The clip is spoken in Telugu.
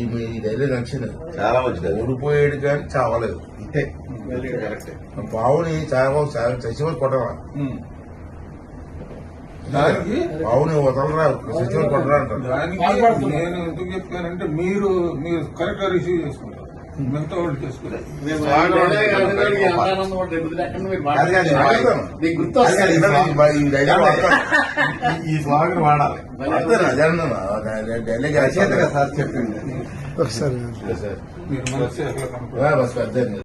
ఈ మీ ధైర్యం నచ్చింది చాలా మంచిది. ఓడిపోయాడు కానీ చావలేదు. ఇంతే. కరెక్ట్. పావుని చావ చచ్చిపోయి. దానికి పావుని వదలరా చచ్చిపోయి కొట్టరా అంటారు. దానికి నేను ఎందుకు చెప్పానంటే మీరు మీరు కరెక్ట్గా రిసీవ్ చేసుకుంటారు. మిగతా వాళ్ళు ఇది ఈ స్వాగతం వాడాలి. డైలాగ్ రచయితగా సార్ చెప్పింది. ఒకసారి.